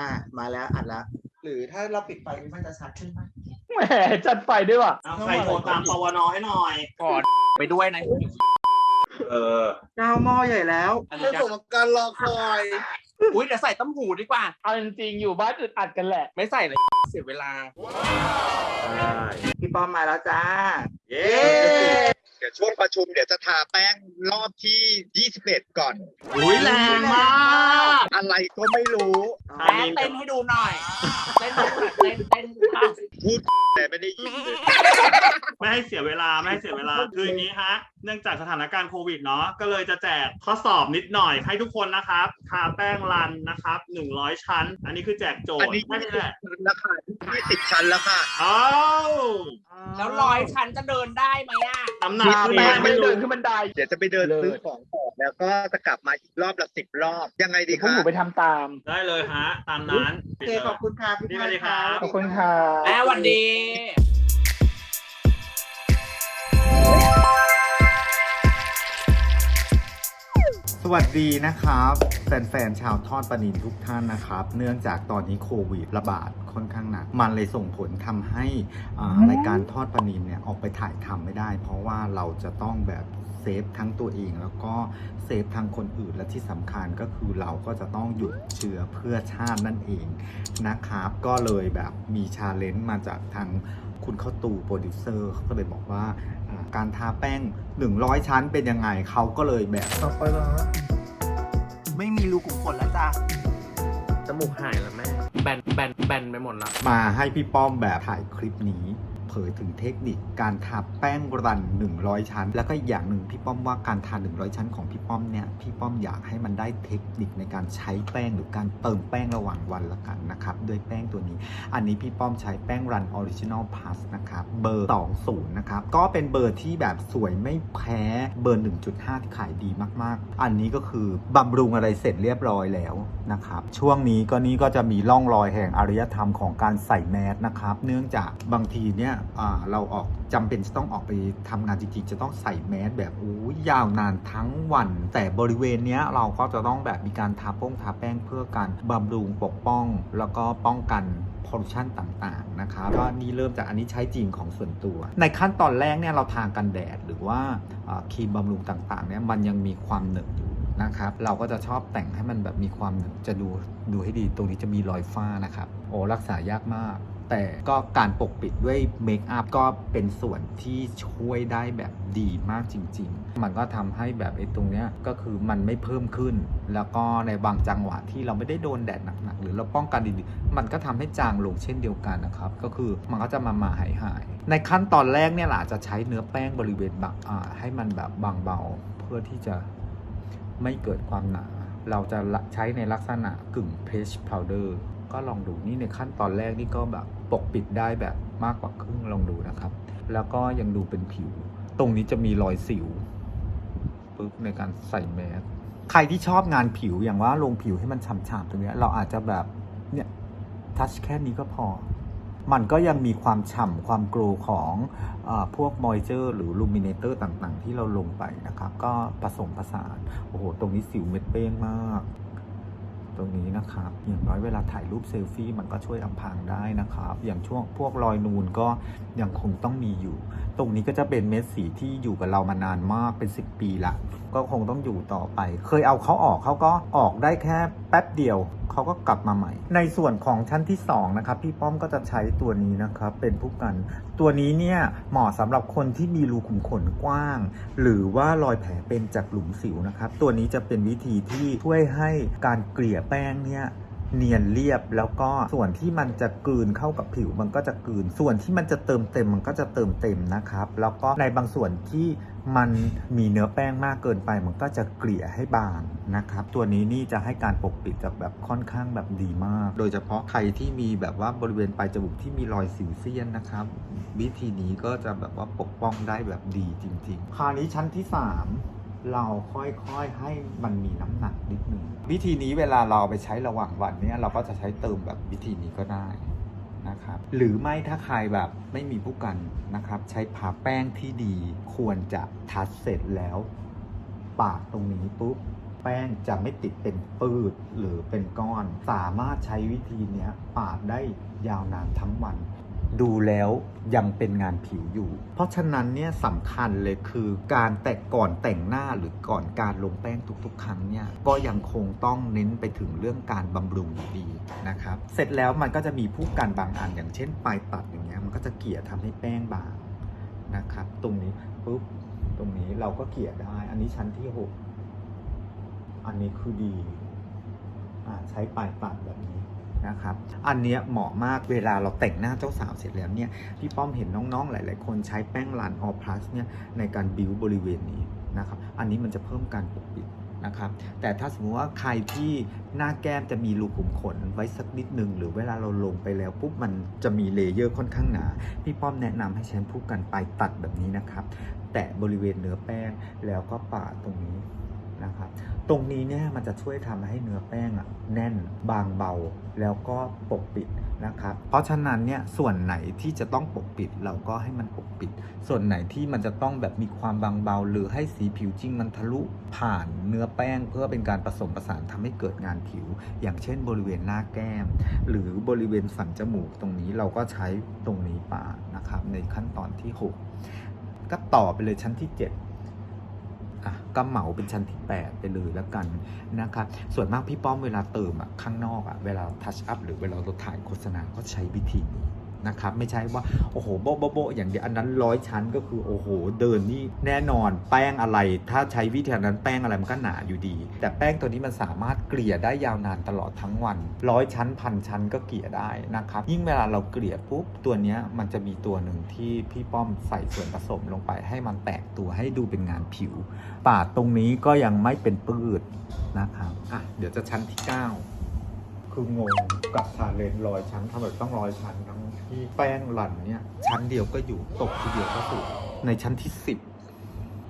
อ่ามาแล้วอัดแล้วหรือถ้าเราปิดไฟนี่มันจะชัดขึ้นไหมแหมจัดไฟด้วยว่ะเอาใครโทรตามปวนให้หน่อยก่อนไปด้วยนะเออเก้าหม้อใหญ่แล้วอันเพื่นี้อสมการรอคอยอุ้ยเดี๋ยวใส่ต้มหูดีกว่าเอาจริงๆอยู่บ้านอึดอัดกันแหละ ไม่ใส่เลยเสียเวลาพี่ป้อมมาแล้วจ้า เย้เดี๋ยวช่วงประชุมเดี๋ยวจะทาแป้งรอบที่ 21 ก่อน อุ้ยแรงมาก อะไรก็ไม่รู้อัแม่นนี้เต้นให้ดูหน่อย เต้นหน่อยเต้นเต้นค่ะพูดแต่ไม่ได้ยินเลย ไม่ให้เสียเวลาไม่ให้เสียเวลา คืออย่างนี้ฮะ เนื่องจากสถานการณ์โควิดเนาะก็เลยจะแจกข้อสอบนิดหน่อยให้ทุกคนนะครับทาแป้งรันนะครับ100 ชั้น อันนี้คือแจกโจทอันย์นี้แค่นี้แหละราคา20ชั้นแล้วค่ะเอ้าแล้วร้อยชั้นจะเดินได้ไหมอะน้ำหนักอ่าขึ้นแม่มาไม่ไม่เดิรู้นขึ้นบันไดเดี๋ยวจะไปเดินเลิศซื้อของก่อนแล้วก็จะกลับมาอีกรอบละสิบรอบ ยังไงดีเดี๋ยวพวกคะหนูไปทำตาม ได้เลยฮะ ตามนั้นโอเคขอบคุณค่ะพี่พี่สวัสดีครับขอบคุณค่ะ แม่หวันดี วัสดีนะครับแฟนๆชาวทอดปลานินทุกท่านนะครับ เนื่องจากตอนนี้โควิดระบาดค่อนข้างหนัก มันเลยส่งผลทำให้อ่ารายการทอดปลานินเนี่ยออกไปถ่ายทำไม่ได้ เพราะว่าเราจะต้องแบบเซฟทั้งตัวเอง แล้วก็เซฟทั้งคนอื่นและที่สำคัญก็คือเราก็จะต้องหยุดเชื้อเพื่อชาตินั่นเองนะครับ ก็เลยแบบมีชาเลนจ์มาจากทางคุณเข้าตูโปรดิวเซอร์เขาก็เลยบอกว่าอ่า การทาแป้ง 100 ชั้นเป็นยังไงเขาก็เลยแบบต่อไปแล้วไม่มีรูขุมขนแล้วจ้ะจมูกหายแล้วแม่แบนแบนแบนไปหมดละมาให้พี่ป้อมแบบถ่ายคลิปนี้ เผยถึงเทคนิคการทาแป้งรัน 100 ชั้น แล้วก็อย่างหนึ่งพี่ป้อมว่าการทา 100 ชั้นของพี่ป้อมเนี่ยพี่ป้อมอยากให้มันได้เทคนิคในการใช้แป้งหรือการเติมแป้งระหว่างวันละกันนะครับด้วยแป้งตัวนี้ อันนี้พี่ป้อมใช้แป้งรันออริจินอลพลาสนะครับเบอร์ 20 นะครับ ก็เป็นเบอร์ที่แบบสวยไม่แพ้เบอร์ 1.5 ที่ขายดีมากๆ อันนี้ก็คือบำรุงอะไรเสร็จเรียบร้อยแล้วนะครับช่วงนี้ก็นี่ก็จะมีร่องรอยแห่งอารยธรรมของการใส่แมสนะครับเนื่องจากบางทีเนี่ยเราออกจำเป็นจะต้องออกไปทำงานจริงๆ จะต้องใส่แมสแบบโอ้ยาวนานทั้งวัน แต่บริเวณเนี้ยเราก็จะต้องแบบมีการทาป้งทาแป้งเพื่อการบำรุงปกป้อง แล้วก็ป้องกันพอลูชันต่างๆนะครับก็นี่เริ่มจากอันนี้ใช้จริงของส่วนตัว ในขั้นตอนแรกเนี่ยเราทากันแดดหรือว่าอ่าครีมบำรุงต่างๆเนี่ยมันยังมีความหนึบอยู่นะครับเราก็จะชอบแต่งให้มันแบบมีความหนึบจะดูดูให้ดีตรงนี้จะมีรอยฝ้านะครับโอ้รักษายากมาก แต่ก็การปกปิดด้วยเมคอัพก็เป็นส่วนที่ช่วยได้แบบดีมากจริง ๆ มันก็ทำให้แบบไอ้ตรงเนี้ยก็คือมันไม่เพิ่มขึ้น แล้วก็ในบางจังหวะที่เราไม่ได้โดนแดดหนักๆหรือเราป้องกันดีๆมันก็ทำให้จางลงเช่นเดียวกันนะครับ ก็คือมันก็จะมามาหายหายๆในขั้นตอนแรกเนี่ยหละจะใช้เนื้อแป้งบริเวณบางอ่าให้มันแบบบางเบาเพื่อที่จะไม่เกิดความหนา เราจะใช้ในลักษณะกึ่งเพชพาวเดอร์ก็ลองดูนี่ในขั้นตอนแรกนี่ก็แบบ ปกปิดได้แบบมากกว่าครึ่งลองดูนะครับ แล้วก็ยังดูเป็นผิว ตรงนี้จะมีรอยสิวปุ๊บในการใส่แมสใครที่ชอบงานผิวอย่างว่าลงผิวให้มันฉ่ำๆตรงเนี้ยเราอาจจะแบบเนี่ยทัชแค่นี้ก็พอ มันก็ยังมีความฉ่ำความโกลของอพวกมอยเจอร์หรือลูมิเนเตอร์ต่างๆ ที่เราลงไปนะครับ ก็ผสมผสาน โอ้โห ตรงนี้สิวเม็ดเป้งมาก ตรงนี้นะครับ อย่างน้อยเวลาถ่ายรูปเซลฟี่มันก็ช่วยอำพรางได้นะครับ อย่างช่วงพวกรอยนูนก็ยังคงต้องมีอยู่ ตรงนี้ก็จะเป็นเม็ดสีที่อยู่กับเรามานานมากเป็น 10 ปีละ ก็คงต้องอยู่ต่อไป เคยเอาเขาออกเขาก็ออกได้แค่แป๊บเดียวเขาก็กลับมาใหม่ ในส่วนของชั้นที่2นะครับพี่ป้อมก็จะใช้ตัวนี้นะครับเป็นผู้กัน ตัวนี้เนี่ยเหมาะสำหรับคนที่มีรูขุมขนกว้าง หรือว่ารอยแผลเป็นจากหลุมสิวนะครับตัวนี้จะเป็นวิธีที่ช่วยให้การเกลี่ยแป้งเนี่ยเนียนเรียบแล้วก็ส่วนที่มันจะกลืนเข้ากับผิวมันก็จะกลืน ส่วนที่มันจะเติมเต็มมันก็จะเติมเต็มนะครับ แล้วก็ในบางส่วนที่ มันมีเนื้อแป้งมากเกินไป มันก็จะเกลี่ยให้บางนะครับ ตัวนี้นี่จะให้การปกปิดจากแบบค่อนข้างแบบดีมาก โดยเฉพาะใครที่มีแบบว่าบริเวณปลายจมูกที่มีรอยสิวเซียนนะครับ วิธีนี้ก็จะแบบว่าปกป้องได้แบบดีจริง ๆ คราวนี้ชั้นที่ 3เราค่อยๆให้มันมีน้ำหนักนิดนึงวิธีนี้เวลาเราเอาไปใช้ระหว่างวันเนี้ยเราก็จะใช้เติมแบบวิธีนี้ก็ได้ นะครับ หรือไม่ถ้าใครแบบไม่มีผู้กันนะครับ ใช้ผาแป้งที่ดี ควรจะทัดเสร็จแล้ว ปาดตรงนี้ปุ๊บแป้งจะไม่ติดเป็นปืดหรือเป็นก้อน สามารถใช้วิธีนี้ปาดได้ยาวนานทั้งวัน ดูแล้วยังเป็นงานผิวอยู่ เพราะฉะนั้นเนี่ยสำคัญเลยคือการแต่ก่อนแต่งหน้าหรือก่อนการลงแป้งทุกๆ ครั้งเนี่ยก็ยังคงต้องเน้นไปถึงเรื่องการบำรุงอยู่ดีนะครับ เสร็จแล้วมันก็จะมีผู้กันบางอันอย่างเช่นปลายตัดอย่างเงี้ยมันก็จะเกลี่ยทำให้แป้งบางนะครับ ตรงนี้ปุ๊บตรงนี้เราก็เกลี่ยได้ อันนี้ชั้นที่หกอันนี้คือดี อ่าใช้ปลายตัดแบบนี้ นะครับ อันเนี้ยเหมาะมากเวลาเราแต่งหน้าเจ้าสาวเสร็จแล้วเนี่ยพี่ป้อมเห็นน้องๆหลาย ๆ คนใช้แป้งลานออพลัสเนี่ยในการบิวบริเวณนี้นะครับอันนี้มันจะเพิ่มการปกปิดนะครับแต่ถ้าสมมติว่าใครที่หน้าแก้มจะมีรูขุมขนไว้สักนิดนึงหรือเวลาเราลงไปแล้วปุ๊บมันจะมีเลเยอร์ค่อนข้างหนา พี่ป้อมแนะนำให้ใช้ผู้กันปลายตัดแบบนี้นะครับ แตะบริเวณเนื้อแป้งแล้วก็ปาดตรงนี้ นะครับ ตรงนี้เนี่ยมันจะช่วยทำให้เนื้อแป้งอะแน่นบางเบา แล้วก็ปกปิดนะครับ เพราะฉะนั้นเนี่ยส่วนไหนที่จะต้องปกปิดเราก็ให้มันปกปิด ส่วนไหนที่มันจะต้องแบบมีความบางเบา หรือให้สีผิวจริงมันทะลุผ่านเนื้อแป้ง เพื่อเป็นการผสมผสานทำให้เกิดงานผิว อย่างเช่น บริเวณหน้าแก้ม หรือบริเวณสันจมูกตรงนี้เราก็ใช้ตรงนี้ปานะครับในขั้นตอนที่ 6 ก็ต่อไปเลยชั้นที่ 7 อะก็เหมาเป็นชั้นที่ 8 ไปเลยแล้วกันนะครับส่วนมากพี่ป้อมเวลาเติมอะข้างนอกอะเวลาทัชอัพหรือเวลาเราถ่ายโฆษณาก็ใช้วิธีนี้ นะครับ ไม่ใช่ว่า โอ้โหโบะโบะโบะอย่างเดียวอันนั้นร้อยชั้นก็คือ โอ้โห เดินนี่แน่นอนแป้งอะไร ถ้าใช้วิธีนั้นแป้งอะไรมันก็หนาอยู่ดี แต่แป้งตัวนี้มันสามารถเกลี่ยได้ยาวนานตลอดทั้งวันร้อยชั้นพันชั้นก็เกลี่ยได้นะครับ ยิ่งเวลาเราเกลี่ยปุ๊บตัวนี้มันจะมีตัวหนึ่งที่พี่ป้อมใส่ส่วนผสมลงไป ให้มันแตกตัวให้ดูเป็นงานผิว ปาดตรงนี้ก็ยังไม่เป็นปืดนะครับอะเดี๋ยวจะชั้นที่ 9 คืองงกับชาเลนร้อยชั้นทำไมต้องร้อยชั้นทั้ง ที่แป้งหล่นเนี่ยชั้นเดียวก็อยู่ตกทีเดียวก็สุดในชั้นที่10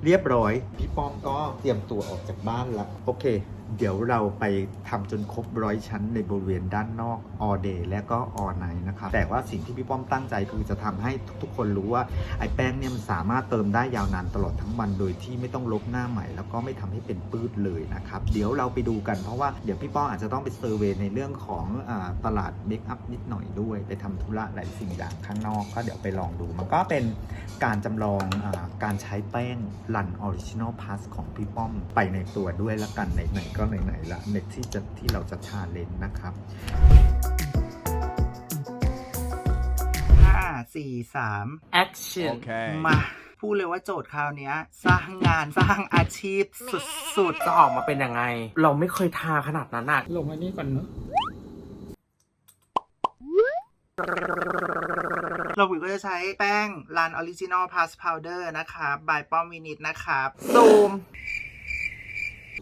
เรียบร้อย พี่ป้อมก็เตรียมตัวออกจากบ้านแล้ว โอเค เดี๋ยวเราไปทำจนครบร้อยชั้นในบริเวณด้านนอก all day และก็ all night นะครับแต่ว่าสิ่งที่พี่ป้อมตั้งใจคือจะทำให้ทุกๆคนรู้ว่า ไอ้แป้งเนี่ยมันสามารถเติมได้ยาวนานตลอดทั้งวันโดยที่ไม่ต้องลบหน้าใหม่ แล้วก็ไม่ทำให้เป็นปื้ดเลยนะครับ เดี๋ยวเราไปดูกันเพราะว่าเดี๋ยวพี่ป้อมอาจจะต้องไปเซอร์เวย์ในเรื่องของอาตลาดเมคอัพนิดหน่อยด้วยไปทำธุระหลายสิ่งอย่างข้างนอก ก็เดี๋ยวไปลองดูมันก็เป็นการจำลองอาการใช้แป้งรันออริจินอลพาสของพี่ป้อมไปในตัวด้วยละกันไหนๆก็ไหนๆละในที่จะที่เราจะชาเลนจ์นะครับห้าสี่สาม action มา พูดเลยว่าโจทย์คราวเนี้ย สร้างงานสร้างอาชีพสุดจะออกมาเป็นยังไง เราไม่เคยทาขนาดนั้นอะลงอันนี้ก่อนเนอะๆ เราวิวก็จะใช้แป้งลานออริจินอลพาสพาวเดอร์นะครับบายป้อมวินิตนะครับซูม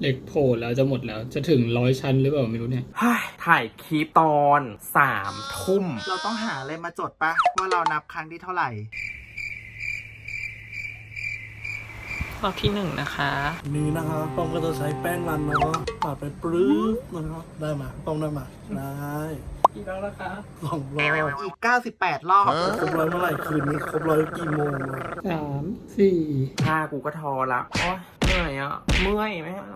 เหล็กโผล่แล้วจะหมดแล้วจะถึงร้อยชั้นหรือเปล่าไม่รู้เนี่ยเฮ้ยถ่ายคลิปตอนสามทุ่ม เราต้องหาอะไรมาจดปะว่าเรานับครั้งที่เท่าไหร่ รอบที่หนึ่งนะคะ นี้นะครับป้อมก็จะใช้แป้งรันเนาะปาดไปปรื๊บนะครับได้มาป้อมได้มาได้ อีกแล้วนะคะสองรอบอีก 98 รอบ ครบร้อยเมื่อไหร่คืนนี้ครบร้อยกี่โมงวะสามสี่ท่ากูก็ทอละโอ๊ยเหนื่อยอะ เมื่อยไหมอะ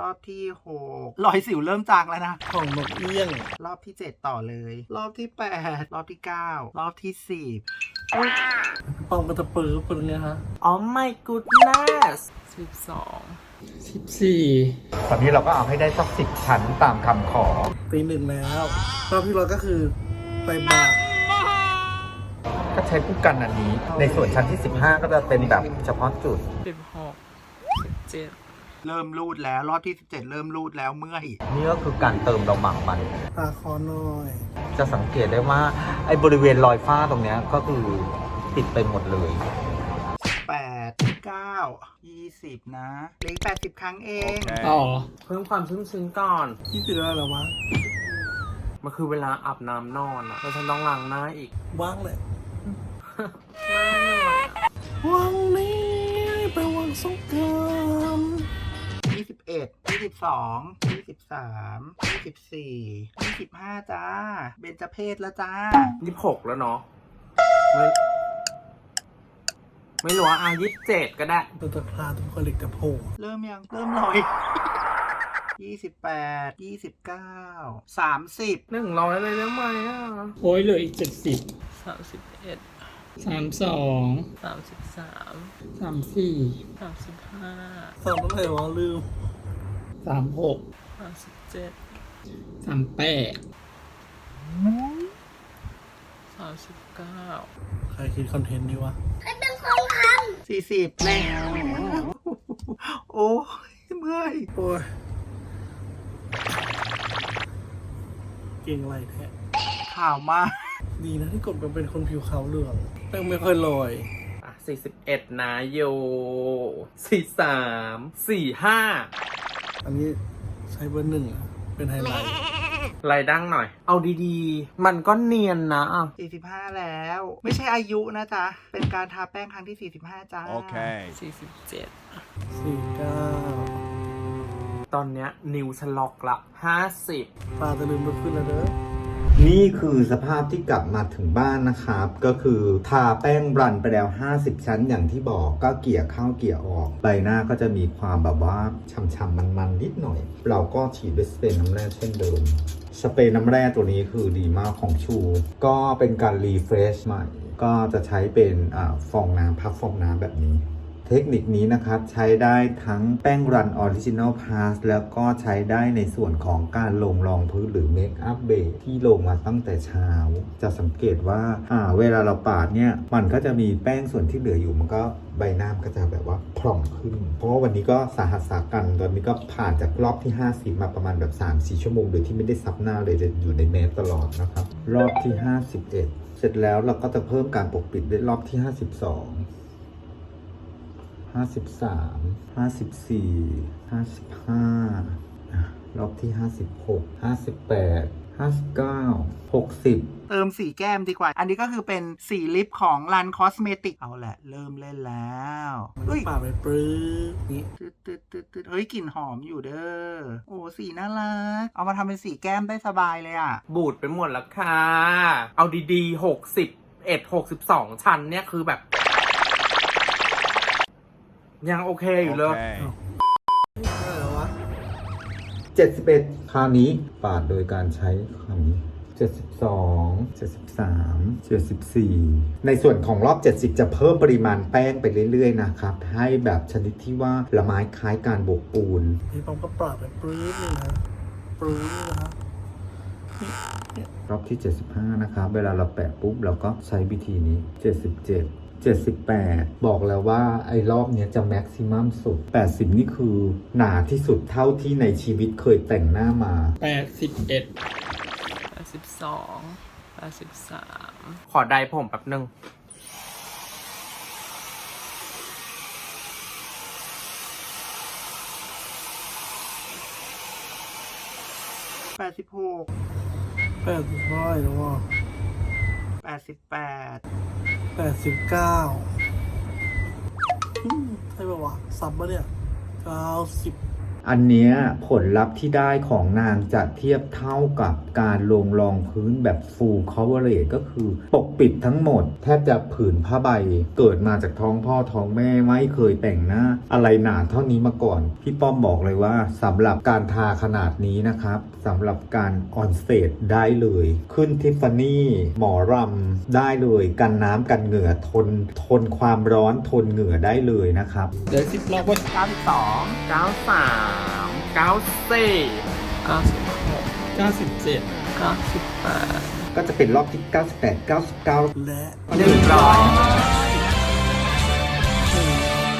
รอบที่6รอยสิวเริ่มจางแล้วนะ ของนกเอี้ยง รอบที่7ต่อเลย รอบที่8รอบที่9รอบที่ป้อมก็จะปื๊บเป็นไงฮะ อ๋อ my goodness สิบสอง สิบสี่ตอนนี้เราก็เอาให้ได้สักสิบชั้นตามคำขอ ตีหนึ่งแล้วรอบที่ร้อยก็คือไปบาร์ก็ใช้ผู้กันอันนี้ ในส่วนชั้นที่ 15 ก็จะเป็นแบบเฉพาะจุด สิบหกสิบเจ็ด10เริ่มรูดแล้ว รอบที่ 17 เริ่มรูดแล้วเมื่อย นี่ก็คือการเติมเราหมักมัน ตาคอหน่อย จะสังเกตได้ว่าไอ้บริเวณรอยฝ้าตรงเนี้ยก็คือติดไปหมดเลย 8 9 20นะเหลืออก80ครั้งเองต่อเพิ่มความชุ่มชื้นก่อน ยี่สิบได้แล้ววะ มันคือเวลาอาบน้ำนอนอะแล้วฉันต้องล้างหน้าอีก ว่างเลยหน้าเหนื่อยอะวังนี้ไปวังสงกรานต์21 22 23 24 25จ้า เบญจเพศแล้วจ้า ยี่สิบหกแล้วเนาะไม่ ไม่รู้ว่าอายี่สิบเจ็ดก็ได้ ตัวตะคลาตัวคอลิกจะโผล่เริ่มยัง เริ่มหน่อยยี่สิบแปดยี่สิบเก้าสามสิบหนึ่งร้อยเลยได้ไหมอะโอ้ยเหลืออีกเจ็ดสิบสามสิบเอ็ดสามสองสามสิบสามสามสี่สามสิบห้าสอบเมื่อไหร่วะลืมสามหกสามสิบเจ็ดสามแปดสามสิบเก้าใครคิดคอนเทนต์นี้วะ สี่สิบแล้วโอ้ยเมื่อยโอ้ยเก่งไรแท้ข่าวมาก ดีนะที่กดมันเป็นคนผิวขาวเหลืองแป้งไม่ค่อยลอยอะสี่สิบเอ็ดนะโยสี่สามสี่ห้าอันนี้ใช้เบอร์หนึ่งอะเป็นไฮไลท์ ไรดังหน่อย เอาดีๆ มันก็เนียนนะอะ45 แล้ว ไม่ใช่อายุนะจ๊ะ เป็นการทาแป้งครั้งที่ 45 จ้าสี่สิบเจ็ดสี่เก้าตอนเนี้ยนิวชล็อกละห้าสิบปลาจะลืมลุกขึ้นแล้วเด้อ นี่คือสภาพที่กลับมาถึงบ้านนะครับ ก็คือทาแป้งรันไปแล้ว 50 ชั้นอย่างที่บอกก็เกลี่ยเข้าเกลี่ยออก ใบหน้าก็จะมีความแบบว่าช่ำๆมันๆนิดหน่อย เราก็ฉีดด้วยสเปรย์น้ำแร่เช่นเดิมสเปรย์น้ำแร่ตัวนี้คือดีมากของชู ก็เป็นการรีเฟรชใหม่ ก็จะใช้เป็นอฟองน้ำพักฟองน้ำแบบนี้ เทคนิคนี้นะครับ ใช้ได้ทั้งแป้งรันออริจิน l ลพาสแล้วก็ใช้ได้ในส่วนของการลงรองพื้นหรือเมคอัพเบสที่ลงมาตั้งแต่เช้า จะสังเกตว่าาเวลาเราปาดเนี่ย มันก็จะมีแป้งส่วนที่เหลืออยู่มันก็ใบหน้าก็จะแบบว่าผ่องขึ้น เพราะว่าวันนี้ก็สาหัสสากันตอนนี้ก็ผ่านจากรอบที่ 50 มาประมาณแบบ3-4ชั่วโมงโดยที่ไม่ได้ซับหน้าเลยจะอยู่ในแมสตลอดนะครับ รอบที่ 51 เสร็จแล้วเราก็จะเพิ่มการปกปิดด้วยรอบที่ 52 ห้าสิบสามห้าสิบสี่ห้าสิบห้ารอบที่ห้าสิบหกห้าสิบแปดห้าสิบเก้าหกสิบเติมสีแก้มดีกว่า อันนี้ก็คือเป็นสีลิปของรันคอสเมติก เอาแหละ เริ่มเล่นแล้วเฮ้ยปาดไปปรื้ดนี้ตึ๊ดตึ๊ดตึ๊ดตึ๊ดเฮ้ยกลิ่นหอมอยู่เด้อ โอ้สีน่ารัก เอามาทำเป็นสีแก้มได้สบายเลยอะ บูดไปหมดแล้วค่ะ เอาดีๆหกสิบเอ็ดหกสิบสองชั้นเนี่ยคือแบบ ยังโอเคอยู่เลยอะไรวะเจ็ดสิบเอ็ดคราวนี้ปาดโดยการใช้คำนี้เจ็ดสิบสองเจ็ดสิบสามเจ็ดสิบสี่ในส่วนของรอบ 70 จะเพิ่มปริมาณแป้งไปเรื่อย ๆ นะครับ ให้แบบชนิดที่ว่าละไม้คล้ายการโบกปูน พี่ปอมก็ปาดไปปรื้ดเลยนะปรื้ดเลยนะรอบที่ 75 นะครับ เวลาเราแปะปุ๊บ เราก็ใช้วิธีนี้ 77 78 บอกแล้วว่าไอ้รอบเนี้ยจะแม็กซิมัมสุด 80 นี่คือหนาที่สุดเท่าที่ในชีวิตเคยแต่งหน้ามา แปดสิบเอ็ดแปดสิบสองแปดสิบสามขอไดร์ผมแป๊บนึง86แปดสิบร้อยแล้วว่ะ88แปด แปดสิบเก้าใช่ปะวะสับมาเนี่ยเก้าสิบ อันเนี้ยผลลัพธ์ที่ได้ของนางจะเทียบเท่ากับการลงรองพื้นแบบ full coverage ก็คือปกปิดทั้งหมด แทบจะผืนผ้าใบเกิดมาจากท้องพ่อท้องแม่ไม่เคยแต่งหน้า อะไรหนาเท่านี้มาก่อน พี่ป้อมบอกเลยว่าสำหรับการทาขนาดนี้นะครับสำหรับการออนสเตจได้เลย ขึ้นทิฟฟานี่หมอรำได้เลยกันน้ำกันเหงื่อทนทนความร้อนทนเหงื่อได้เลยนะครับเดี๋ยวสิบรอบว่า92เก้าสามเก้าสี่เก้าสิบหกเก้าสิบเจ็ดเก้าสิบแปดก็จะเป็นรอบที่ 98 99 และหนึ่งร้อย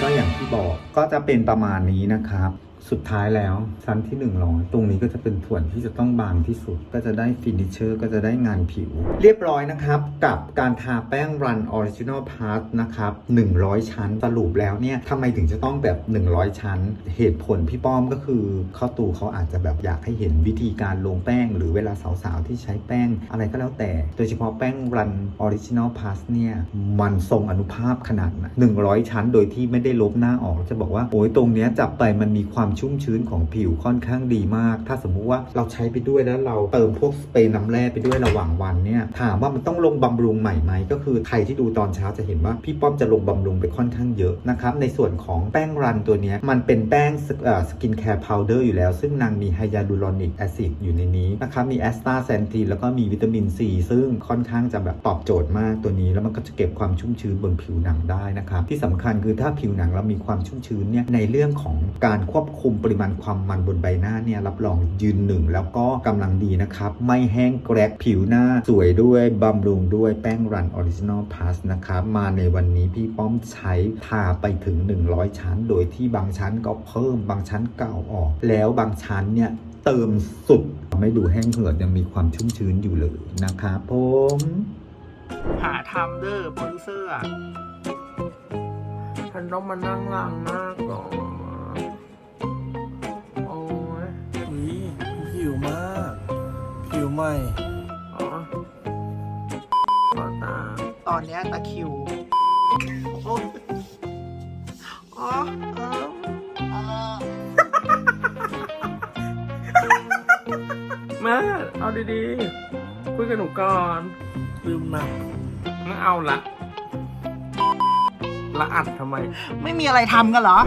ก็อย่างที่บอกก็จะเป็นประมาณนี้นะครับ สุดท้ายแล้วชั้นที่1นึ่งร้อยตรงนี้ก็จะเป็นส่วนที่จะต้องบางที่สุด ก็จะได้ฟินิเชอร์ก็จะได้งานผิว เรียบร้อยนะครับ กับการทาแป้งรันออริจิน l ลพาร์สนะครับ100 ชั้นสรุปแล้วเนี่ยทำไมถึงจะต้องแบบ 100 ชั้น เหตุผลพี่ป้อมก็คือเข้าตูเขาอาจจะแบบอยากให้เห็นวิธีการลงแป้ง หรือเวลาสาวๆที่ใช้แป้งอะไรก็แล้วแต่ โดยเฉพาะแป้งรันออริจิน l ลพาร์สเนี่ยมันทรงอนุภาพขนาดหน100ชั้น โดยที่ไม่ได้ลบหน้าออกจะบอกว่าโอ้ยตรงเนี้ยจับไปมันมีความชุ่มชื้นของผิวค่อนข้างดีมาก ถ้าสมมุติว่าเราใช้ไปด้วยแล้วเราเติมพวกสเปรย์น้ำแร่ไปด้วยระหว่างวันเนี่ยถามว่ามันต้องลงบำรุงใหม่ไหมก็คือใครที่ดูตอนเช้าจะเห็นว่าพี่ป้อมจะลงบำรุงไปค่อนข้างเยอะนะครับในส่วนของแป้งรันตัวนี้มันเป็นแป้งสกินแคร์พาวเดอร์อยู่แล้ว ซึ่งนางมีไฮยาลูรอนิกแอซิดอยู่ในนี้นะครับมีแอสตาแซนทีนแล้วก็มีวิตามินซีซึ่งค่อนข้างจะแบบตอบโจทย์มากตัวนี้ แล้วมันก็จะเก็บความชุ่มชื้นบนผิวหนังได้นะครับที่สำคัญคือถ้าผิวหนังเรามีความชุ่มชื้นเนี่ยในเรื่องของการควบคุมปริมาณความมันบนใบหน้าเนี่ยรับรองยืนหนึ่งแล้วก็กำลังดีนะครับ ไม่แห้งแกรกผิวหน้าสวยด้วยบำรุงด้วยแป้งรันออริจินอลพาสนะครับมาในวันนี้พี่ป้อมใช้ทาไปถึง 100 ชั้น โดยที่บางชั้นก็เพิ่มบางชั้นเก่าออก แล้วบางชั้นเนี่ยเติมสุดไม่ดูแห้งเหือดยังมีความชุ่มชื้นอยู่เลยนะครับผมหาทำเด้อโปรดิวเซอร์อะฉันต้องมานั่งล้างหน้าก่อน วมาก ผิวใหม่ อ๋อขอตา ตอนเนี้ยตะคริวโอ้อ๋อเออเออแม่ เอาดีๆ คุยกับหนูก่อน ลืมหนักงั้นเอาละ ละอัดทำไม ไม่มีอะไรทำกันเหรอ